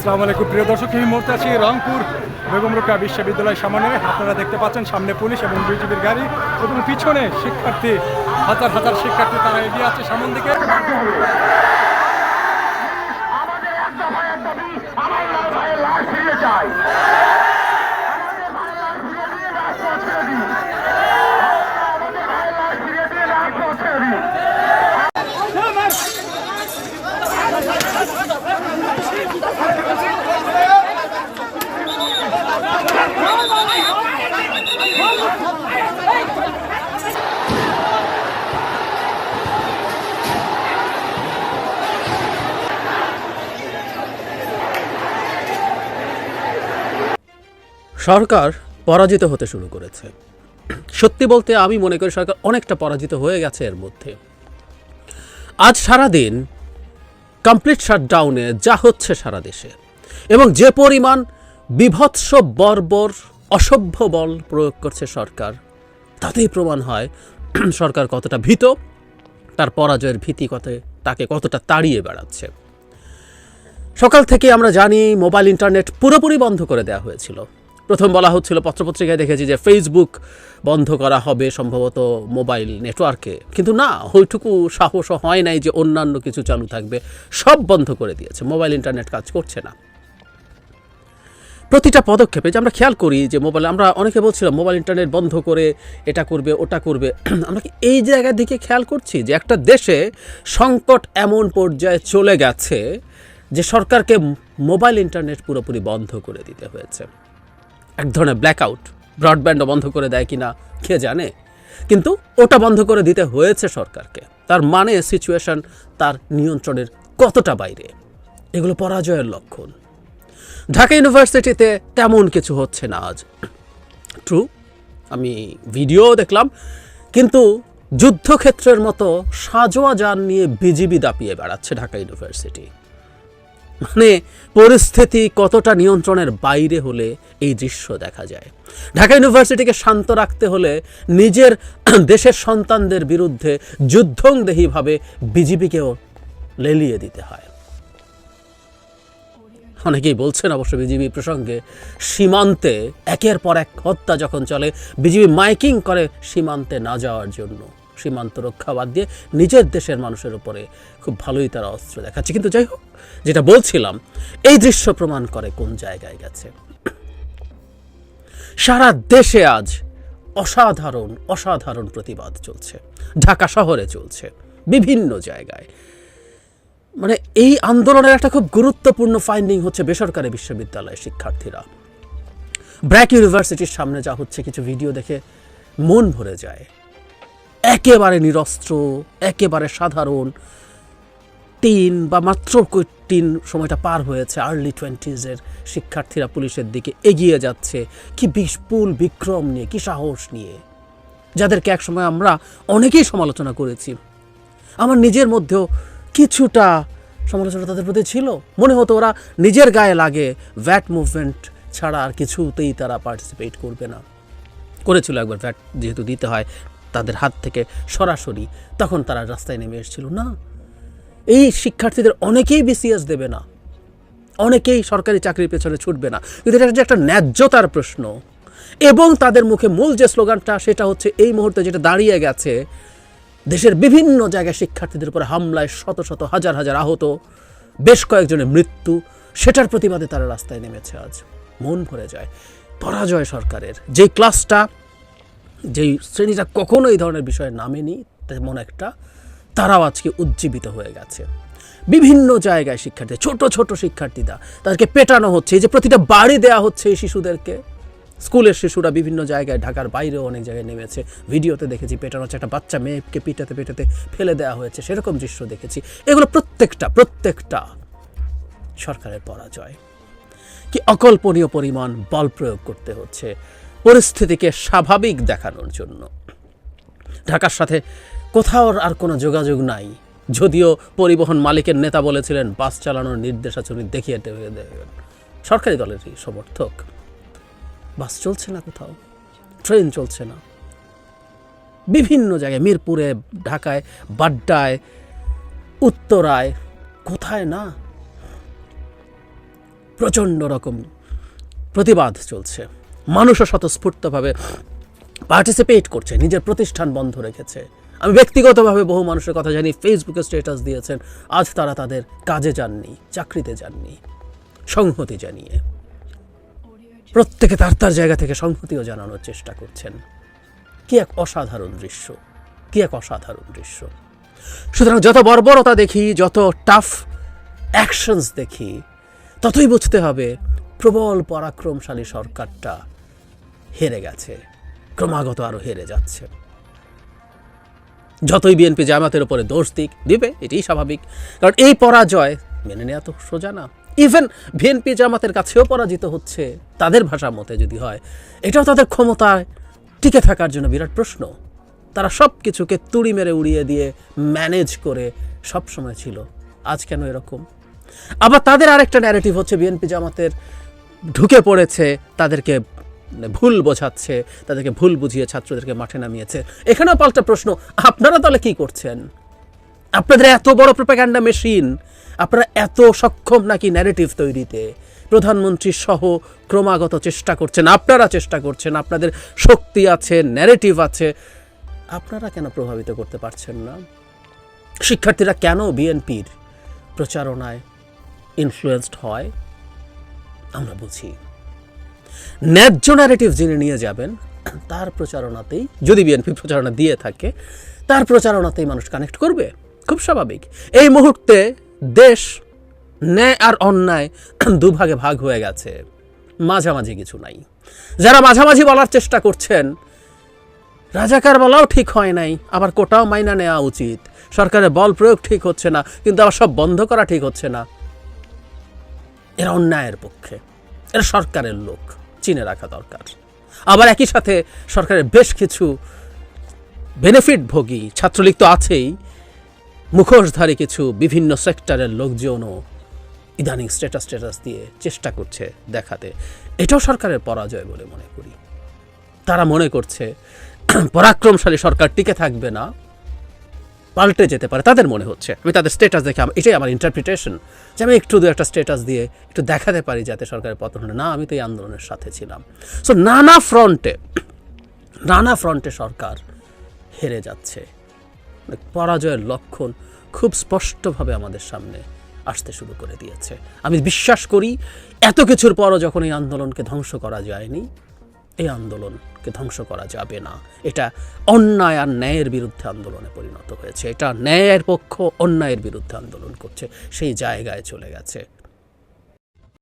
আসসালামু আলাইকুম। প্রিয় দর্শক, এই মুহূর্তে আছি রংপুর বেগম রোকা বিশ্ববিদ্যালয় সামনে আপনারা দেখতে পাচ্ছেন সামনে পুলিশ এবং বিজিবির গাড়ি এবং পিছনে শিক্ষার্থী, হাজার হাজার শিক্ষার্থী তারা এগিয়ে আছে সামন দিকে। সরকার পরাজিত হতে শুরু করেছে। সত্যি বলতে আমি মনে করি সরকার অনেকটা পরাজিত হয়ে গেছে এর মধ্যে। আজ সারাদিন কমপ্লিট শাটডাউনে যা হচ্ছে সারা দেশে। এবং যে পরিমাণ বিভৎস বর্বর অসভ্য বল প্রয়োগ করছে সরকার, তাতেই প্রমাণ হয় সরকার কতটা ভীত, তার পরাজয়ের ভীতি কত, তাকে কতটা তাড়িয়ে বেড়াচ্ছে। সকাল থেকে আমরা জানি মোবাইল, ইন্টারনেট পুরোপুরি বন্ধ করে দেওয়া হয়েছিল। প্রথম বলা হচ্ছিল, পত্রপত্রিকায় দেখেছি যে ফেসবুক বন্ধ করা হবে সম্ভবত মোবাইল নেটওয়ার্কে। কিন্তু না, ওইটুকু সাহসও হয় নাই যে অন্যান্য কিছু চালু থাকবে। সব বন্ধ করে দিয়েছে, মোবাইল ইন্টারনেট কাজ করছে না। প্রতিটা পদক্ষেপে যে আমরা খেয়াল করি যে মোবাইল, আমরা অনেকে বলছিলাম, মোবাইল ইন্টারনেট বন্ধ করে এটা করবে, ওটা করবে। আমরা কি এই জায়গার দিকে খেয়াল করছি যে একটা দেশে সংকট এমন পর্যায়ে চলে গেছে যে সরকারকে মোবাইল ইন্টারনেট পুরোপুরি বন্ধ করে দিতে হয়েছে? এক ধরনের ব্ল্যাকআউট ব্রডব্যান্ডও বন্ধ করে দেয় কিনা কে জানে? কিন্তু ওটা বন্ধ করে দিতে হয়েছে সরকারকে। তার মানে সিচুয়েশন তার নিয়ন্ত্রণের কতটা বাইরে? এগুলো পরাজয়ের লক্ষণ। ঢাকা ইউনিভার্সিটিতে তেমন কিছু হচ্ছে না আজ। ট্রু আমি ভিডিও দেখলাম, কিন্তু যুদ্ধক্ষেত্রের মতো সাজোয়া যান নিয়ে বিজিবি দাপিয়ে বেড়াচ্ছে ঢাকা ইউনিভার্সিটি। মানে পরিস্থিতি কতটা নিয়ন্ত্রণের বাইরে হলে এই দৃশ্য দেখা যায়? ঢাকা ইউনিভার্সিটিকে শান্ত রাখতে হলে নিজের দেশের সন্তানদের বিরুদ্ধে যুদ্ধংদেহীভাবে বিজিবিকেও লেলিয়ে দিতে হয়। অনেকেই বলছেন অবশ্য বিজিবি প্রসঙ্গে সীমান্তে একের পর এক হত্যা যখন চলে, বিজিবি মাইকিং করে সীমান্তে না যাওয়ার জন্য। সীমান্ত রক্ষা বাদ দিয়ে নিজের দেশের মানুষের উপরে খুব ভালোই তারা অস্ত্র দেখাচ্ছে। কিন্তু যাই হোক, যেটা বলছিলাম, এই দৃশ্য প্রমাণ করে কোন জায়গায় গেছে। সারা দেশে আজ অসাধারণ অসাধারণ প্রতিবাদ চলছে। ঢাকা শহরে চলছে, বিভিন্ন জায়গায়। মানে এই আন্দোলনের একটা খুব গুরুত্বপূর্ণ ফাইন্ডিং হচ্ছে বেসরকারি বিশ্ববিদ্যালয়ের শিক্ষার্থীরা। ব্র্যাক ইউনিভার্সিটির সামনে যা হচ্ছে, কিছু ভিডিও দেখে মন ভরে যায়। একেবারে নিরস্ত্র, একেবারে সাধারণ। টিন বা মাত্র টিন সময়টা পার হয়েছে আর্লি টোয়েন্টিজের শিক্ষার্থীরা পুলিশের দিকে এগিয়ে যাচ্ছে। কি বিপুল বিক্রম নিয়ে, কি সাহস নিয়ে। যাদেরকে একসময় আমরা অনেকেই সমালোচনা করেছি। আমার নিজের মধ্যেও কিছুটা সমালোচনা তাদের প্রতি ছিল। মনে হতো ওরা নিজের গায়ে লাগে ভ্যাট মুভমেন্ট ছাড়া আর কিছুতেই তারা পার্টিসিপেট করবে না। করেছিল একবার ভ্যাট যেহেতু দিতে হয় তাদের হাত থেকে সরাসরি তখন তারা রাস্তায় নেমে এসেছিল। না, এই শিক্ষার্থীদের অনেকেই বিসিএস দেবে না। অনেকেই সরকারি চাকরির পেছনে ছুটবে না। কিন্তু এটা যে একটা ন্যায্যতার প্রশ্ন। এবং তাদের মুখে মূল যে স্লোগানটা, সেটা হচ্ছে এই মুহূর্তে যেটা দাঁড়িয়ে গেছে, দেশের বিভিন্ন জায়গায় শিক্ষার্থীদের উপর হামলায় শত শত, হাজার হাজার আহত, বেশ কয়েকজনের মৃত্যু, সেটার প্রতিবাদে তারা রাস্তায় নেমেছে আজ। মন ভরে যায়। পরাজয় সরকারের। যেই ক্লাসটা যেই শ্রেণীটা কখনো এই ধরনের বিষয়ে নামেনি, তেমন একটা তারাও আজকে উজ্জীবিত হয়ে গেছে। বিভিন্ন জায়গায় শিক্ষার্থী, ছোট ছোট শিক্ষার্থীরা তাদেরকে পেটানো হচ্ছে যে প্রতিটা বাড়ি দেওয়া হচ্ছে এই শিশুদেরকে। স্কুলের শিশুরা বিভিন্ন জায়গায়, ঢাকার বাইরেও অনেক জায়গায় নেমেছে। ভিডিওতে দেখেছি পেটানো হচ্ছে একটা বাচ্চা মেয়েকে পিটাতে, পেটাতে ফেলে দেওয়া হয়েছে, সেরকম দৃশ্য দেখেছি। এগুলো প্রত্যেকটা প্রত্যেকটা সরকারের পরাজয়। কি অকল্পনীয় পরিমাণ বল প্রয়োগ করতে হচ্ছে। পরিস্থিতিকে স্বাভাবিক দেখানোর জন্য। ঢাকার সাথে কোথাও আর কোনো যোগাযোগ নাই। যদিও পরিবহন মালিকের নেতা বলেছিলেন, বাস চালানোর নির্দেশ আছে, উনি দেখিয়ে দেবে- দেবেন সরকারি দলেরই সমর্থক। বাস চলছে না কোথাও? ট্রেন চলছে না। বিভিন্ন জায়গায়, মিরপুরে, ঢাকায়, বাড্ডায়, উত্তরায়, কোথায় না? প্রচণ্ড রকম প্রতিবাদ চলছে। মানুষও স্বতঃস্ফূর্তভাবে পার্টিসিপেট করছে, নিজের প্রতিষ্ঠান বন্ধ রেখেছে। আমি ব্যক্তিগতভাবে বহু মানুষের কথা জানি ফেসবুকে স্ট্যাটাস দিয়েছেন, আজ তারা তাদের কাজে যাননি, চাকরিতে যাননি, সংহতি জানিয়ে। প্রত্যেকে তার তার জায়গা থেকে সংহতিও জানানোর চেষ্টা করছেন। কি এক অসাধারণ দৃশ্য, কি এক অসাধারণ দৃশ্য। সুতরাং যত বর্বরতা দেখি, যত টাফ অ্যাকশনস দেখি, ততই বুঝতে হবে প্রবল পরাক্রমশালী সরকারটা হেরে গেছে, ক্রমাগত আরও হেরে যাচ্ছে। যতই বিএনপি জামাতের উপরে দোষ দিক, দিবে, এটাই স্বাভাবিক। কারণ এই পরাজয় মেনে নেওয়া তো সোজা না। ইভেন বিএনপি জামাতের কাছেও পরাজিত হচ্ছে, তাদের ভাষা মতে যদি হয়, এটাও তাদের ক্ষমতায় টিকে থাকার জন্য বিরাট প্রশ্ন। তারা সব কিছুকে তুড়ি মেরে উড়িয়ে দিয়ে ম্যানেজ করে সব সময় ছিল। আজ কেন এরকম? আবার তাদের আরেকটা ন্যারেটিভ হচ্ছে বিএনপি জামাতের ঢুকে পড়েছে, তাদেরকে ভুল বোঝাচ্ছে, তাদেরকে ভুল বুঝিয়ে ছাত্রদেরকে মাঠে নামিয়েছে। এখানেও পাল্টা প্রশ্ন, আপনারা তাহলে কি করছেন? আপনাদের এত বড় প্রোপাগান্ডা মেশিন আপনারা এত সক্ষম নাকি ন্যারেটিভ তৈরিতে? প্রধানমন্ত্রী সহ ক্রমাগত চেষ্টা করছেন, আপনারা চেষ্টা করছেন, আপনাদের শক্তি আছে ন্যারেটিভ আছে। আপনারা কেন প্রভাবিত করতে পারছেন না? শিক্ষার্থীরা কেন বিএনপির প্রচারণায় ইনফ্লুয়েসড হয়? আমরা বুঝি। ন্যায্য ন্যারেটিভ যিনি নিয়ে যাবেন, তার প্রচারণাতেই, যদি বিএনপি প্রচারণা দিয়ে থাকে, তার প্রচারণাতেই মানুষ কানেক্ট করবে। খুব স্বাভাবিক। এই মুহূর্তে দেশ, ন্যায় আর অন্যায় দুভাগে ভাগ হয়ে গেছে। মাঝামাঝি কিছু নাই। যারা মাঝামাঝি বলার চেষ্টা করছেন, রাজাকার বলাও ঠিক হয় নাই, আবার কোটাও মাইনা নেওয়া উচিত। সরকারের বল প্রয়োগ ঠিক হচ্ছে না, কিন্তু আবার সব বন্ধ করা ঠিক হচ্ছে না। এরা অন্যায়ের পক্ষে। এরা সরকারের লোক। চিনে রাখা দরকার। আবার একই সাথে সরকারের বেশ কিছু বেনিফিট ভোগী ছাত্রলীগ তো আছেই। মুখোশধারী কিছু বিভিন্ন সেক্টরের লোকজনও ইদানিং স্ট্যাটাস স্ট্যাটাস দিয়ে চেষ্টা করছে দেখাতে। এটাও সরকারের পরাজয় বলে মনে করি। তারা মনে করছে, পরাক্রমশালী সরকার টিকে থাকবে না। পাল্টে যেতে পারে, তাদের মনে হচ্ছে। আমি তাদের স্টেটাস দেখে এটাই আমার ইন্টারপ্রিটেশন যে আমি একটু দু একটা স্টেটাস দিয়ে একটু দেখাতে পারি যাতে সরকারের পতন না, আমি তো এই আন্দোলনের সাথে ছিলাম। সো নানা ফ্রন্টে নানা ফ্রন্টে সরকার হেরে যাচ্ছে। পরাজয়ের লক্ষণ খুব স্পষ্টভাবে আমাদের সামনে আসতে শুরু করে দিয়েছে। আমি বিশ্বাস করি, এত কিছুর পরও যখন এই আন্দোলনকে ধ্বংস করা যায়নি এই আন্দোলনকে ধ্বংস করা যাবে না। এটা অন্যায় আর ন্যায়ের বিরুদ্ধে আন্দোলনে পরিণত হয়েছে। এটা ন্যায়ের পক্ষ অন্যায়ের বিরুদ্ধে আন্দোলন করছে। সেই জায়গায় চলে গেছে।